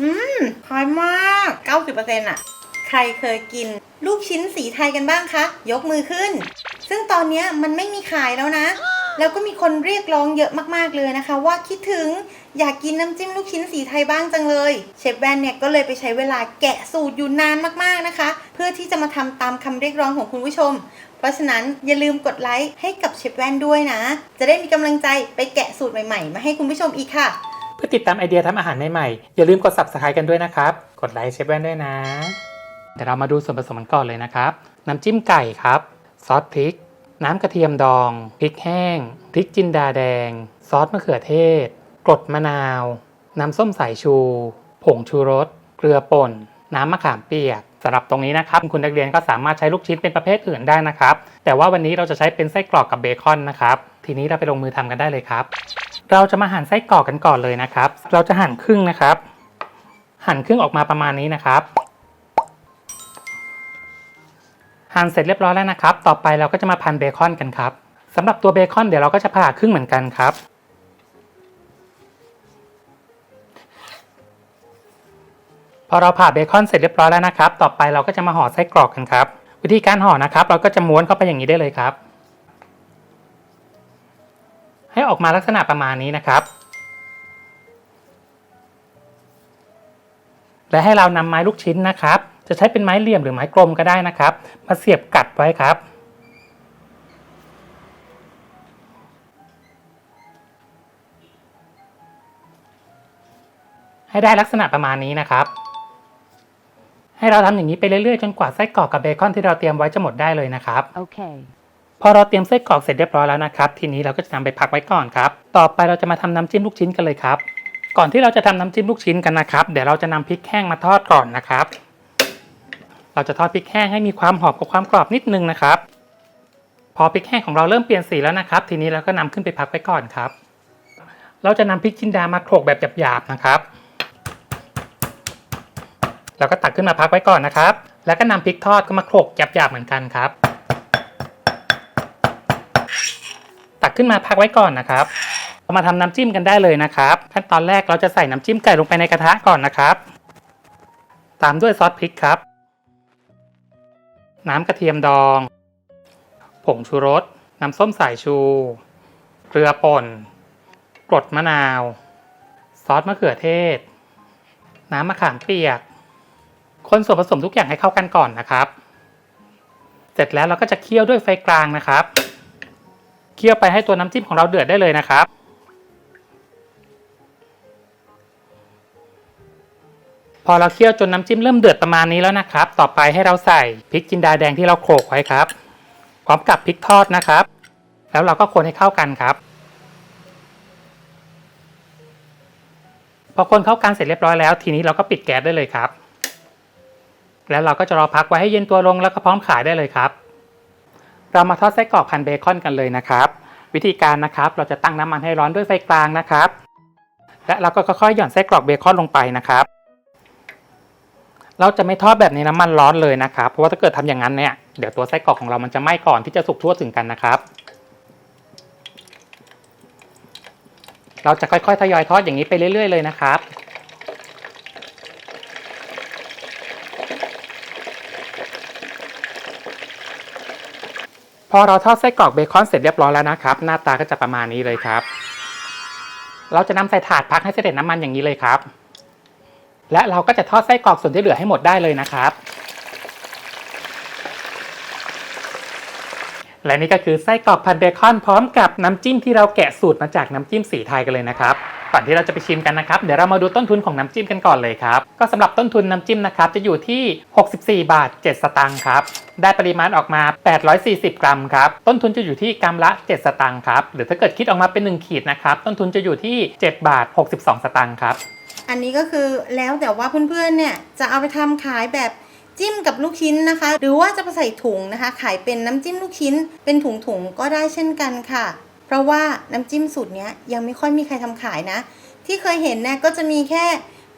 อืมหายมาก 90%อะใครเคยกิน ลูกชิ้นสีไทยกันบ้างคะ ยกมือขึ้น ซึ่งตอนนี้มันไม่มีขายแล้วนะ แล้วก็มีคนเรียกร้องเยอะมากๆเลยนะคะ ว่าคิดถึงอยากกินน้ำจิ้มลูกชิ้นสีไทยบ้างจังเลย เชฟแวนเนี่ยก็เลยไปใช้เวลาแกะสูตรอยู่นานมากๆนะคะ เพื่อที่จะมาทำตามคำเรียกร้องของคุณผู้ชม เพราะฉะนั้นอย่าลืมกดไลค์ให้กับเชฟแวนด้วยนะ จะได้มีกำลังใจไปแกะสูตรใหม่ๆ มาให้คุณผู้ชมอีกค่ะ เพื่อติดตามไอเดียทำอาหารใหม่ๆอย่าลืมกด subscribe กันด้วยนะครับ กดไลค์เชฟแว่นด้วยนะ เดี๋ยวเรามาดูส่วนผสมกันก่อนเลยนะครับ น้ำจิ้มไก่ครับ ซอสพริก น้ำกระเทียมดอง พริกแห้ง พริกจินดาแดง ซอสมะเขือเทศ กรดมะนาว น้ำส้มสายชู ผงชูรส เกลือป่น น้ำมะขามเปียกสำหรับตรงนี้นะครับคุณนักเรียนก็สามารถใช้ลูกชิ้นเป็นประเภทอื่นได้นะครับ แต่ว่าวันนี้เราจะใช้เป็นไส้กรอกกับเบคอนนะครับ ทีนี้เราไปลงมือทำกันได้เลยครับ เราจะมาหั่นไส้กรอกกันก่อนเลยนะครับ เราจะหั่นครึ่งนะครับ หั่นครึ่งออกมาประมาณนี้นะครับ หั่นเสร็จเรียบร้อยแล้วนะครับ ต่อไปเราก็จะมาพันเบคอนกันครับสำหรับตัวเบคอนเดี๋ยวเราก็จะผ่าครึ่งเหมือนกันครับพอเราผ่าเบคอนเสร็จเรียบร้อยแล้วนะครับ ต่อไปเราก็จะมาห่อไส้กรอกกันครับ วิธีการห่อนะครับ เราก็จะม้วนเข้าไปอย่างนี้ได้เลยครับ ให้ออกมาลักษณะประมาณนี้นะครับ และให้เรานำไม้ลูกชิ้นนะครับ จะใช้เป็นไม้เหลี่ยมหรือไม้กลมก็ได้นะครับ มาเสียบกัดไว้ครับให้ได้ลักษณะประมาณนี้นะครับ ให้เราทำอย่างนี้ไปเรื่อยๆ จนกว่าไส้กรอกกับเบคอนที่เราเตรียมไว้จะหมดได้เลยนะครับ Okay. พอเราเตรียมไส้กรอกเสร็จเรียบร้อยแล้วนะครับ ทีนี้เราก็จะนำไปพักไว้ก่อนครับ ต่อไปเราจะมาทำน้ำจิ้มลูกชิ้นกันเลยครับ ก่อนที่เราจะทำน้ำจิ้มลูกชิ้นกันนะครับ เดี๋ยวเราจะนำพริกแห้งมาทอดก่อนนะครับ เราจะทอดพริกแห้งให้มีความหอมกับความกรอบนิดนึงนะครับ พอพริกแห้งของเราเริ่มเปลี่ยนสีแล้วนะครับ ทีนี้เราก็นำขึ้นไปพักไว้ก่อนครับ เราจะนำพริกจินดามาโขลกแบบหยาบๆนะครับเราก็ตักขึ้นมาพักไว้ก่อนนะครับ แล้วก็นำพริกทอดก็มาโขลกหยาบๆเหมือนกันครับ ขึ้นมาพักไว้ก่อนนะครับเรามาทำน้ำจิ้มกันได้เลยนะครับ ขั้นตอนแรกเราจะใส่น้ำจิ้มไก่ลงไปในกระทะก่อนนะครับ ตามด้วยซอสพริกครับ น้ำกระเทียมดอง ผงชูรส น้ำส้มสายชู เกลือป่นกรดมะนาว ซอสมะเขือเทศ น้ำมะขามเปียก คนส่วนผสมทุกอย่างให้เข้ากันก่อนนะครับ เสร็จแล้วเราก็จะเคี่ยวด้วยไฟกลางนะครับ เคี่ยวไปให้ตัวน้ำจิ้มของเราเดือดได้เลยนะครับ พอเราเคี่ยวจนน้ำจิ้มเริ่มเดือดประมาณนี้แล้วนะครับ ต่อไปให้เราใส่พริกจินดาแดงที่เราโขลกไว้ครับพร้อมกับพริกทอดนะครับ แล้วเราก็คนให้เข้ากันครับ พอคนเข้ากันเสร็จเรียบร้อยแล้ว ทีนี้เราก็ปิดแก๊สได้เลยครับ แล้วเราก็จะรอพักไว้ให้เย็นตัวลงแล้วก็พร้อมขายได้เลยครับ เรามาทอดไส้กรอกพันเบคอนกันเลยนะครับ วิธีการนะครับเราจะตั้งน้ำมันให้ร้อนด้วยไฟกลางนะครับ และเราก็ค่อยๆหย่อนไส้กรอกเบคอนลงไปนะครับ เราจะไม่ทอดแบบในน้ำมันร้อนเลยนะครับ เพราะว่าถ้าเกิดทำอย่างนั้นเนี่ยเดี๋ยวตัวไส้กรอกของเรามันจะไหม้ก่อนที่จะสุกทั่วถึงกันนะครับ เราจะค่อยๆทยอยทอดอย่างนี้ไปเรื่อย ๆ เลยนะครับ อเราทอดไส้กรอกเบคอนเสร็จเรียบร้อยแล้วนะครับ หน้าตาก็จะประมาณนี้เลยครับ เราจะนำใส่ถาดพักให้เสด็จน้ำมันอย่างนี้เลยครับ และเราก็จะทอดไส้กรอกส่วนที่เหลือให้หมดได้เลยนะครับ และนี่ก็คือไส้กรอกผัดเบคอนพร้อมกับน้ำจิ้มที่เราแกะสูตรมาจากน้ำจิ้มสีไทยกันเลยนะครับ ก่อนที่เราจะไปชิมกันนะครับ เดี๋ยวเรามาดูต้นทุนของน้ำจิ้มกันก่อนเลยครับ ก็สำหรับต้นทุนน้ำจิ้มนะครับจะอยู่ที่ 64 บาท 7 สตางค์ครับ ได้ปริมาณออกมา 840 กรัมครับ ต้นทุนจะอยู่ที่กรัมละ 7 สตางค์ครับ หรือถ้าเกิดคิดออกมาเป็น 1 ขีดนะครับ ต้นทุนจะอยู่ที่ 7 บาท 62 สตางค์ครับ อันนี้ก็คือแล้วแต่ว่าเพื่อนๆ เนี่ยจะเอาไปทำขายแบบจิ้มกับลูกชิ้นนะคะ หรือว่าจะไปใส่ถุงนะคะ ขายเป็นน้ำจิ้มลูกชิ้น เป็นถุงๆ ก็ได้เช่นกันค่ะ เพราะว่าน้ำจิ้มสูตรนี้ยังไม่ค่อยมีใครทำขายนะ ที่เคยเห็นเนี่ยก็จะมีแค่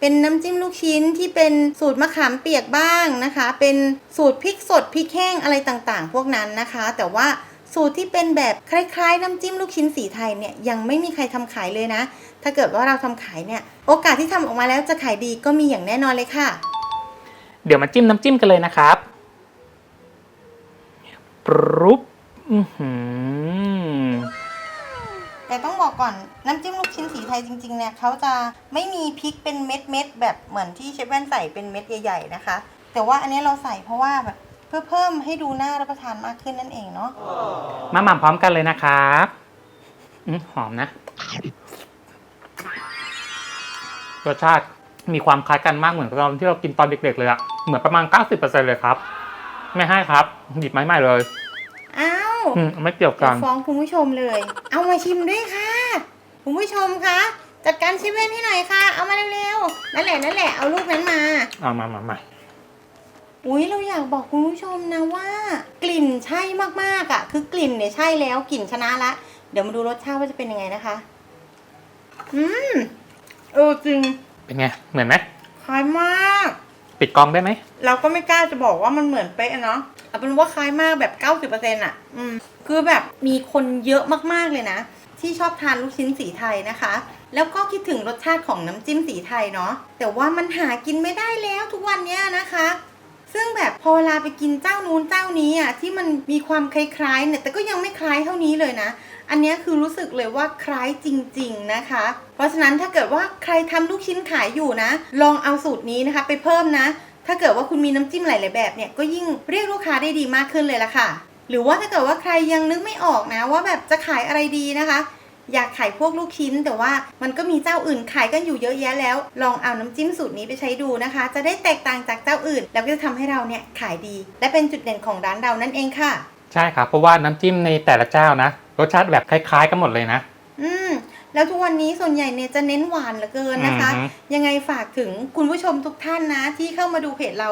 เป็นน้ำจิ้มลูกชิ้นที่เป็นสูตรมะขามเปียกบ้างนะคะ เป็นสูตรพริกสดพริกแห้งอะไรต่างๆ พวกนั้นนะคะ แต่ว่าสูตรที่เป็นแบบคล้ายๆ น้ำจิ้มลูกชิ้นสีไทยเนี่ยยังไม่มีใครทำขายเลยนะ ถ้าเกิดว่าเราทำขายเนี่ยโอกาสที่ทำออกมาแล้วจะขายดีก็มีอย่างแน่นอนเลยค่ะ เดี๋ยวมาจิ้มน้ำจิ้มกันเลยนะครับปรุบอื้อหือ บอกก่อนน้ำจิ้มลูกชิ้นสีไทยจริงๆเนี่ยเขาจะไม่มีพริกเป็นเม็ดเม็ดๆแบบเหมือนที่เชฟแว่นใส่เป็นเม็ดใหญ่ๆนะคะ แต่ว่าอันนี้เราใส่เพราะว่าแบบเพื่อเพิ่มให้ดูน่ารับประทานมากขึ้นนั่นเองเนาะมาหม่ำพร้อมกันเลยนะครับอื้อหอมนะ รสชาติมีความคล้ายกันมากเหมือนกับตอนที่เรากินตอนเด็กๆเลยอะเหมือนประมาณ 90%เลยครับ ไม่ให้ครับ หยิบไม้ใหม่เลย อ้าวอืมไม่เกี่ยวเดี๋กัยนวฟ้องคุณผู้ชมเลย เอามาชิมด้วยค่ะ คุณผู้ชมคะ จัดการเชฟแว่นให้หน่อยค่ะ เอามาเร็วๆ นั่นแหละนั่นแหละ เอาลูกนั้นมา เอามามามาอุ้ยเราอยากบอกคุณผู้ชมนะว่า กลิ่นใช่มากๆอะ คือกลิ่นเนี่ยใช่แล้วกลิ่นชนะละ เดี๋ยวมาดูรสชาติว่าจะเป็นยังไงนะคะ อืมเออจริง เป็นไง เหมือนไหมคล้ายมาก ปิดกล้องได้ไหม เราก็ไม่กล้าจะบอกว่ามันเหมือนเป๊ะเนาะเอาเป็นว่าคล้ายมากแบบ 90%อะ อืม คือแบบมีคนเยอะมากๆเลยนะ ที่ชอบทานลูกชิ้นสีไทยนะคะ แล้วก็คิดถึงรสชาติของน้ำจิ้มสีไทยเนาะแต่ว่ามันหากินไม่ได้แล้วทุกวันเนี้ยนะคะ ซึ่งแบบพอเวลาไปกินเจ้านู้นเจ้านี้อะที่มันมีความคล้ายๆเนี่ยแต่ก็ยังไม่คล้ายเท่านี้เลยนะ อันนี้คือรู้สึกเลยว่าคล้ายจริง ๆนะคะ เพราะฉะนั้นถ้าเกิดว่าใครทำลูกชิ้นขายอยู่นะ ลองเอาสูตรนี้นะคะ ไปเพิ่มนะ ถ้าเกิดว่าคุณมีน้ำจิ้มหลายๆแบบเนี่ยก็ยิ่งเรียกลูกค้าได้ดีมากขึ้นเลยละค่ะ หรือว่าถ้าเกิดว่าใครยังนึกไม่ออกนะ ว่าแบบจะขายอะไรดีนะคะ อยากขายพวกลูกชิ้น แต่ว่ามันก็มีเจ้าอื่นขายกันอยู่เยอะแยะแล้ว ลองเอาน้ำจิ้มสูตรนี้ไปใช้ดูนะคะ จะได้แตกต่างจากเจ้าอื่น แล้วก็จะทำให้เราเนี่ยขายดี และเป็นจุดเด่นของร้านเรานั่นเองค่ะ ใช่ครับเพราะว่าน้ำจิ้มในแต่ละเจ้านะ รสชาติแบบคล้าย ๆ กันหมดเลยนะ แล้วทุกวันนี้ส่วนใหญ่เนี่ยจะเน้นหวานเหลือเกินนะคะ อือฮึ ยังไงฝากถึงคุณผู้ชมทุกท่านนะ ที่เข้ามาดูเพจเรา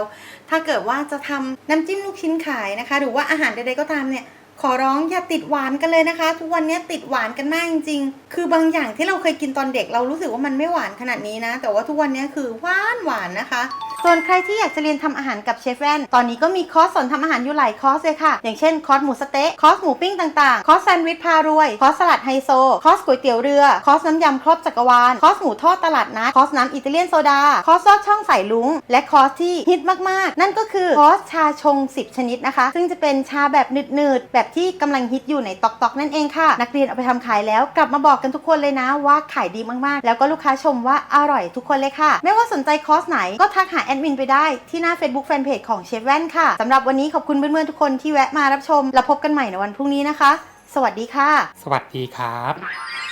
ถ้าเกิดว่าจะทำน้ำจิ้มลูกชิ้นขายนะคะ หรือว่าอาหารใดๆก็ตามเนี่ย ขอร้องอย่าติดหวานกันเลยนะคะ ทุกวันนี้ติดหวานกันมากจริงๆ คือบางอย่างที่เราเคยกินตอนเด็กเรารู้สึกว่ามันไม่หวานขนาดนี้นะ แต่ว่าทุกวันนี้คือหวานหวานนะคะ ส่วนใครที่อยากจะเรียนทำอาหารกับเชฟแว่น ตอนนี้ก็มีคอร์สสอนทำอาหารอยู่หลายคอร์สเลยค่ะ อย่างเช่นคอร์สหมูสเต๊ะ คอร์สหมูปิ้งต่างๆ คอร์สแซนด์วิชพารวย คอร์สสลัดไฮโซ คอร์สก๋วยเตี๋ยวเรือ คอร์สน้ำยำครบจักรวาล คอร์สหมูทอดตลาดนัด คอร์สน้ำอิตาเลียนโซดา คอร์สลอดช่องใสายลุง และคอร์สที่ฮิตมากๆ นั่นก็คือคอร์สชาชง 10 ชนิดนะคะ ซึ่งจะเป็นชาแบบหนืดๆ แบบที่กำลังฮิตอยู่ในตอกตอกนั่นเองค่ะ นักเรียนเอาไปทำขายแล้วกลับมาบอกกันทุกคนเลยนะว่าขายดีมากๆ แล้วก็ลูกค้าชมว่าอร่อยทุกคนเลยค่ะ ไม่ว่าสนใจคอร์สไหนก็ทักหาแอดมินไปได้ที่หน้า Facebook Fanpage ของเชฟแว่นค่ะสำหรับวันนี้ขอบคุณเพื่อนๆทุกคนที่แวะมารับชม แล้วพบกันใหม่ในวันพรุ่งนี้นะคะ สวัสดีค่ะ สวัสดีครับ